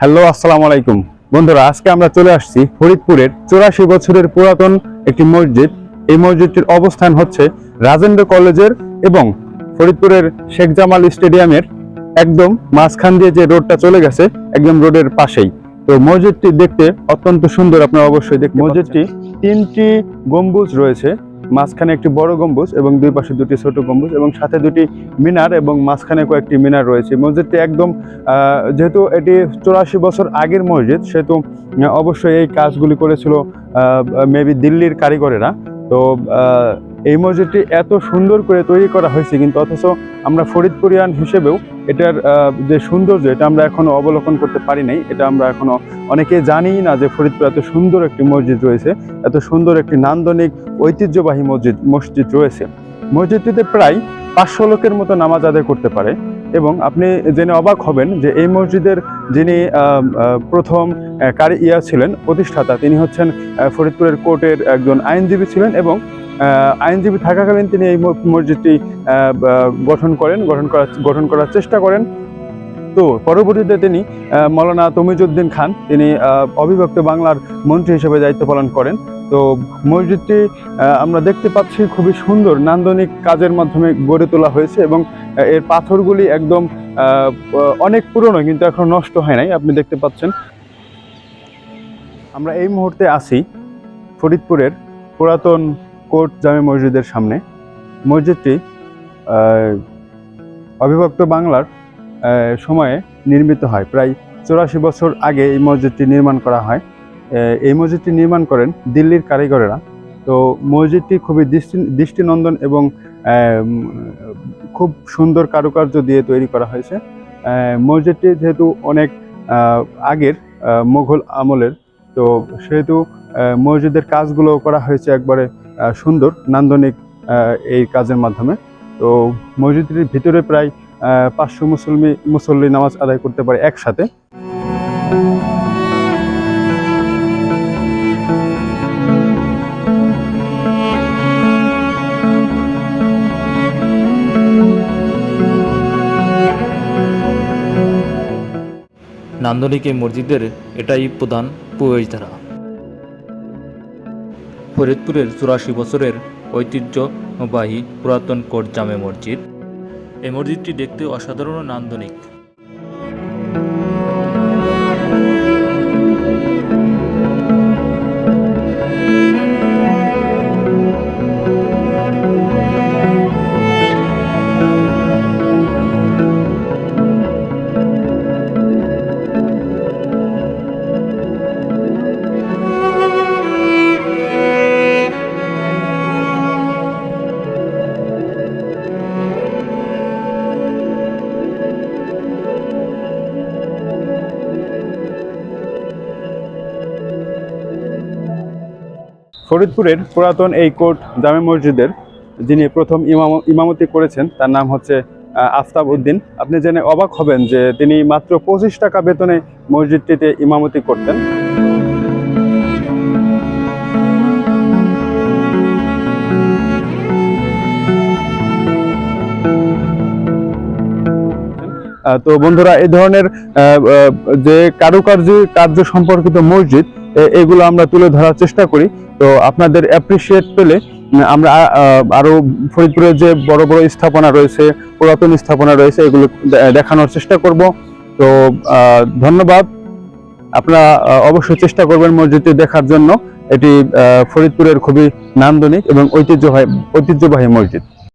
Hello আসসালামু আলাইকুম। বন্ধুরা আজকে আমরা চলে আসছি ফরিদপুরের চৌরাশি বছরের পুরাতন একটি মসজিদ। এই মসজিদটির অবস্থান হচ্ছে রাজেন্দ্র কলেজের এবং ফরিদপুরের শেখ জামাল স্টেডিয়ামের একদম মাঝখান দিয়ে যে রোডটা চলে গেছে একদম রোডের পাশেই। তো মসজিদটি দেখতে অত্যন্ত সুন্দর আপনারা অবশ্যই দেখতে মসজিদটি তিনটি গম্বুজ রয়েছে। মাঝখানে একটি বড় গম্বুজ এবং দুই পাশে দুটি ছোট গম্বুজ এবং সাথে দুটি মিনার এবং মাঝখানে কয়েকটি মিনার রয়েছে। মসজিদটি একদম যেহেতু এটি চৌরাশি বছর আগের মসজিদ, সেহেতু অবশ্যই এই কাজগুলি করেছিল মেবি দিল্লির কারিগরেরা। তো এই মসজিদটি এত সুন্দর করে তৈরি করা হয়েছে কিন্তু অথচ আমরা ফরিদপুরিয়ান হিসেবেও এটার যে সৌন্দর্য, এটা আমরা এখনও অবলোকন করতে পারি নাই। এটা আমরা এখনও অনেকে জানি না যে ফরিদপুর এত সুন্দর একটি মসজিদ রয়েছে, এত সুন্দর একটি নান্দনিক ঐতিহ্যবাহী মসজিদ মসজিদ রয়েছে। মসজিদটিতে প্রায় পাঁচশো লোকের মতো নামাজ আদায় করতে পারে এবং আপনি জেনে অবাক হবেন যে এই মসজিদের যিনি প্রথম কারি, ইয়া ছিলেন, প্রতিষ্ঠাতা, তিনি হচ্ছেন ফরিদপুরের কোর্টের একজন আইনজীবী ছিলেন এবং আইনজীবী থাকাকালীন তিনি এই মসজিদটি গঠন করেন, গঠন করার গঠন করার চেষ্টা করেন। তো পরবর্তীতে তিনি মৌলানা তমিজুদ্দিন খান, তিনি অবিভক্ত বাংলার মন্ত্রী হিসেবে দায়িত্ব পালন করেন। তো মসজিদটি আমরা দেখতে পাচ্ছি খুবই সুন্দর, নান্দনিক কাজের মাধ্যমে গড়ে তোলা হয়েছে এবং এর পাথরগুলি একদম অনেক পুরনো, কিন্তু এখন নষ্ট হয় নাই, আপনি দেখতে পাচ্ছেন। আমরা এই মুহূর্তে আছি ফরিদপুরের পুরাতন কোর্ট জামে মসজিদের সামনে। মসজিদটি অবিভক্ত বাংলার সময়ে নির্মিত হয়। প্রায় চৌরাশি বছর আগে এই মসজিদটি নির্মাণ করা হয়। এই মসজিদটি নির্মাণ করেন দিল্লির কারিগরেরা। তো মসজিদটি খুবই দৃষ্টি, দৃষ্টিনন্দন এবং খুব সুন্দর কারুকার্য দিয়ে তৈরি করা হয়েছে। মসজিদটি যেহেতু অনেক আগের মুঘল আমলের, তো সেহেতু মসজিদের কাজগুলো করা হয়েছে একবারে সুন্দর, নান্দনিক এই কাজের মাধ্যমে। তো মসজিদটির ভিতরে প্রায় পাঁচশো মুসলমি মুসল্লি নামাজ আদায় করতে পারে একসাথে। নান্দনিক এই মসজিদের এটাই প্রধান প্রবেশদ্বারা ফরিদপুরের চুরাশি বছরের ঐতিহ্যবাহী পুরাতন কোট জামে মসজিদ। এই মসজিদটি দেখতে অসাধারণ নান্দনিক। ফরিদপুরের পুরাতন এই কোট জামে মসজিদের যিনি প্রথম ইমাম, ইমামতি করেছেন, তার নাম হচ্ছে আফতাব উদ্দিন। আপনি জেনে অবাক হবেন যে তিনি মাত্র পঁচিশ টাকা বেতনে মসজিদটিতে ইমামতি করতেন। তো বন্ধুরা এই ধরনের যে কারুকার্য, কার্য সম্পর্কিত মসজিদ এগুলো আমরা তুলে ধরার চেষ্টা করি। তো আপনাদের অ্যাপ্রিসিয়েট পেলে আমরা আহ, আরও ফরিদপুরের যে বড় বড় স্থাপনা রয়েছে পুরাতন স্থাপনা রয়েছে এগুলো দেখানোর চেষ্টা করব। তো ধন্যবাদ। আপনারা অবশ্যই চেষ্টা করবেন মসজিদটি দেখার জন্য। এটি ফরিদপুরের খুবই নান্দনিক এবং ঐতিহ্যবাহী ঐতিহ্যবাহী মসজিদ।